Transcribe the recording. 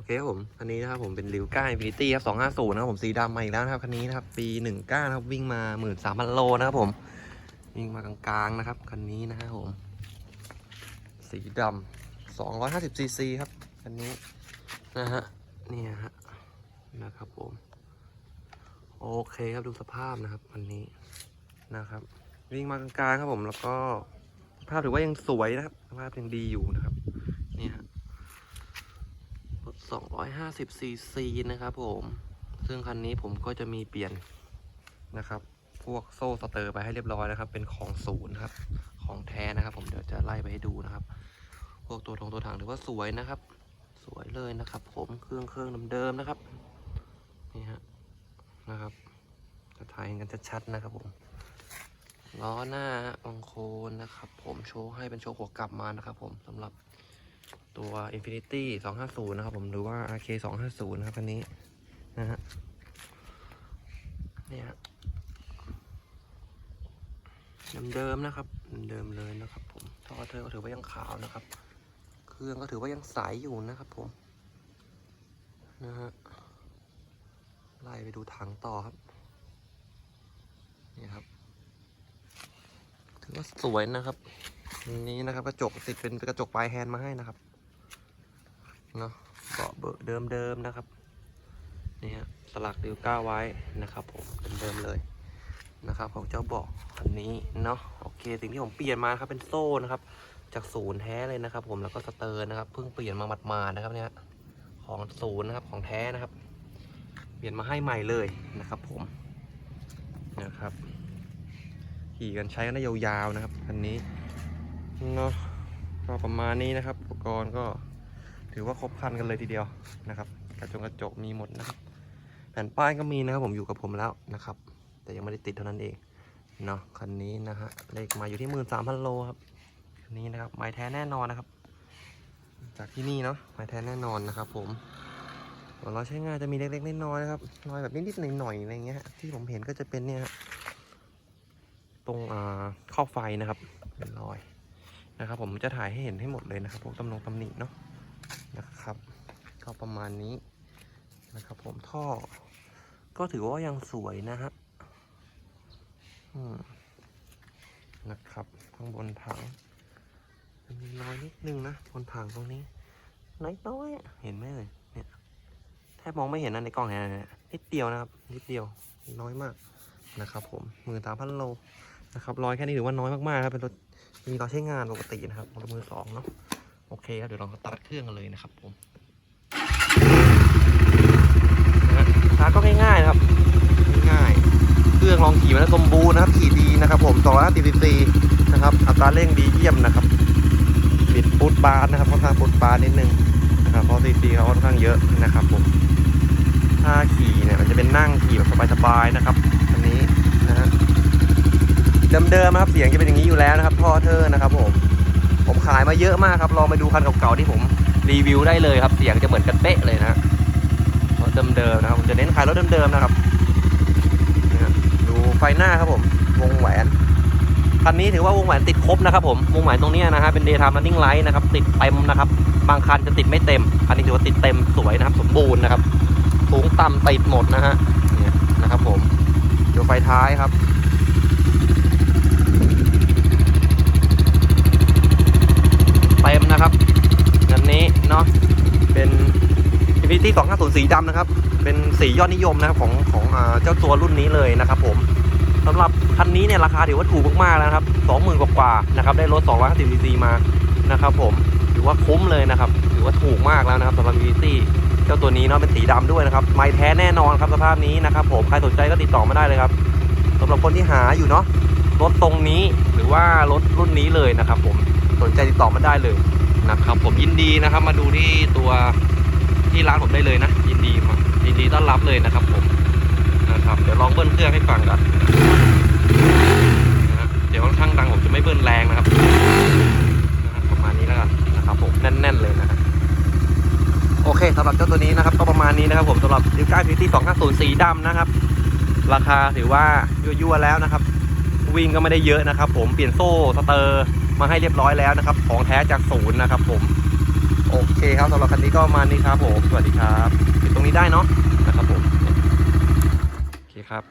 อเคครับผม คันนี้นะครับผมเป็นริวก้าอินฟินิตี้ครับสองห้าศูนย์นะครับผมสีดำมาอีกแล้วนะครับ คันนี้นะครับ ปีหนึ่งเก้านะครับ วิ่งมาหมื่นสามพันโลนะครับผม วิ่งมากลางๆนะครับ คันนี้นะครับผม สีดำสองร้อยห้าสิบซีซีครับ คันนี้นะฮะเนี่ยฮะ นะครับผม โอเคครับดูสภาพนะครับ คันนี้นะครับ วิ่งมากลางๆครับผม แล้วก็ภาพถือว่ายังสวยนะครับ ภาพยังดีอยู่นะครับเนี่ยฮะ 250ซีซีนะครับผม ซึ่งคันนี้ผมก็จะมีเปลี่ยนนะครับ พวกโซ่สเตอร์ไปให้เรียบร้อยนะครับ เป็นของศูนย์ครับ ของแท้นะครับ ผมเดี๋ยวจะไล่ไปให้ดูนะครับ พวกตัวทงตัวถังถือว่าสวยนะครับ สวยเลยนะครับ ผมเครื่องเครื่องเดิมๆนะครับ นี่ฮะนะครับจะถ่ายกันชัดๆนะครับผมล้อหน้าบังโคนนะครับ ผมโชว์ให้เป็นโชว์หัวกลับมานะครับ ผมสำหรับ ตัว Infinity 250 นะครับผมหรือว่า RK 250 นะครับคันนี้นะฮะเนี่ยเดิมๆนะครับ เดิมเลยนะครับผมท่อเธอก็ถือว่ายังขาวนะครับ เครื่องก็ถือว่ายังใสอยู่นะครับผมนะฮะไล่ไปดูถังต่อครับนี่ครับ ถือว่าสวยนะครับ นี้นะครับกระจกติดเป็นกระจกปลายแฮนด์มาให้นะครับเนาะเบาะเบอร์เดิมๆนะครับนี่ฮะสลักดิวก้าไว้นะครับผมเดิมๆเลยนะครับ ของเจ้าเบาะอันนี้เนาะโอเคสิ่งที่ผมเปลี่ยนมาครับเป็นโซ่นะครับ จากศูนย์แท้เลยนะครับ ผมแล้วก็สเตอร์นะครับเพิ่งเปลี่ยนมาหมาดๆนะครับเนี่ยของศูนย์นะครับของแท้นะครับ เปลี่ยนมาให้ใหม่เลยนะครับ ผมนะครับขี่กันใช้กันได้ยาวๆนะครับคันนี้ เนาะก็ประมาณนี้นะครับ อุปกรณ์ก็ถือว่าครบครันกันเลยทีเดียวนะครับ กระจกกระจกมีหมดนะครับ แผ่นป้ายก็มีนะครับผมอยู่กับผมแล้วนะครับ แต่ยังไม่ได้ติดเท่านั้นเองเนาะคันนี้นะฮะเลขมาอยู่ที่หมื่นสามพันโลครับคันนี้นะครับไม้แท้แน่นอนนะครับ จากที่นี่เนาะไม้แท้แน่นอนนะครับ ผมเราใช้งานจะมีเล็กๆน้อยๆนะครับรอยแบบนิดๆหน่อยๆอะไรเงี้ยฮะที่ผมเห็นก็จะเป็นเนี่ยฮะตรงอ่าข้อไฟนะครับเป็นรอย นะครับ ผมจะถ่ายให้เห็นให้หมดเลยนะครับพวกตำนงตำหนิเนาะนะครับ ก็ประมาณนี้นะครับ ผมท่อ ก็ถือว่ายังสวยนะฮะอืมนะครับ ข้างบนถังมันมีรอยนิดนึงนะบนถังตรงนี้น้อยๆอะเห็นไหมเลยเนี่ยแทบมองไม่เห็นนะในกล้องเนี่ยนิดเดียวนะครับ นิดเดียวน้อยมากนะครับ ผมมือตามพันโล นะครับรอยแค่นี้ถือว่าน้อยมากๆครับเป็นรถมีรอยใช้งานปกตินะครับรถมือสองเนาะโอเคครับเดี๋ยวเราตัดเครื่องกันเลยนะครับผมนะฮะก็ง่ายๆนะครับง่ายเครื่องลองขี่มาแล้วสมบูรณ์นะครับขี่ดีนะครับผม250ซีซีนะครับ อัตราเร่งดีเยี่ยมนะครับบิดฟุตบาร์นะครับค่อนข้างฟุตบาร์นิดนึงนะครับเพราะซีซีเขาค่อนข้างเยอะนะครับผมถ้าขี่เนี่ยมันจะเป็นนั่งขี่แบบสบายๆนะครับ เดิมๆนะครับ เสียงจะเป็นอย่างนี้อยู่แล้วนะครับท่อเทอร์นะครับผม ผมขายมาเยอะมากครับ ลองไปดูคันเก่าๆที่ผมรีวิวได้เลยครับ เสียงจะเหมือนกันเป๊ะเลยนะรถเดิมๆนะครับผมจะเน้นขายรถเดิมๆนะครับ ดูไฟหน้าครับผม วงแหวน คันนี้ถือว่าวงแหวนติดครบนะครับผม วงแหวนตรงนี้นะฮะเป็น daytime running light นะครับ ติดเต็มนะครับ บางคันจะติดไม่เต็มคันนี้ถือว่าติดเต็มสวยนะครับ สมบูรณ์นะครับสูงต่ำติดหมดนะฮะ เนี่ยนะครับผมดูไฟท้ายครับ ต็มนะครับอันนี้เนาะเป็น Infinity 250 สีดำนะครับ เป็นสียอดนิยมนะครับของของเจ้าตัวรุ่นนี้เลยนะครับผมสำหรับคันนี้เนี่ยราคาถือว่าถูกมากๆแล้วนะครับ 20,000 กว่าๆนะครับ ได้รถ250 cc มานะครับผมถือว่าคุ้มเลยนะครับถือว่าถูกมากแล้วนะครับสำหรับ Infinity เจ้าตัวนี้เนาะเป็นสีดำด้วยนะครับ ไม่แท้แน่นอนครับสภาพนี้นะครับ ผมใครสนใจก็ติดต่อมาได้เลยครับสำหรับคนที่หาอยู่เนาะรถตรงนี้หรือว่ารถรุ่นนี้เลยนะครับผม สนใจติดต่อมาได้เลยนะครับ ผมยินดีนะครับ มาดูที่ตัวที่ร้านผมได้เลยนะ ยินดีมายินดีต้อนรับเลยนะครับ ผมนะครับ เดี๋ยวลองเบิ้ลเครื่องให้ฟังกันนะฮะเดี๋ยวค่อนข้างดังผมจะไม่เบิ้ลแรงนะครับประมาณนี้แล้วกันนะครับ ผมแน่น ๆเลยนะฮะโอเคสำหรับเจ้าตัวนี้นะครับก็ประมาณนี้นะครับ ผมสำหรับดิวก้าพีที่250สีดำนะครับ ราคาถือว่ายั่วๆแล้วนะครับ วิ่งก็ไม่ได้เยอะนะครับ ผมเปลี่ยนโซ่สเตอร์ มาให้เรียบร้อยแล้วนะครับ ของแท้จากศูนย์นะครับ ผม โอเคครับสำหรับคันนี้ก็มานี้ครับผม สวัสดีครับติดตรงนี้ได้เนาะนะครับผม โอเคครับ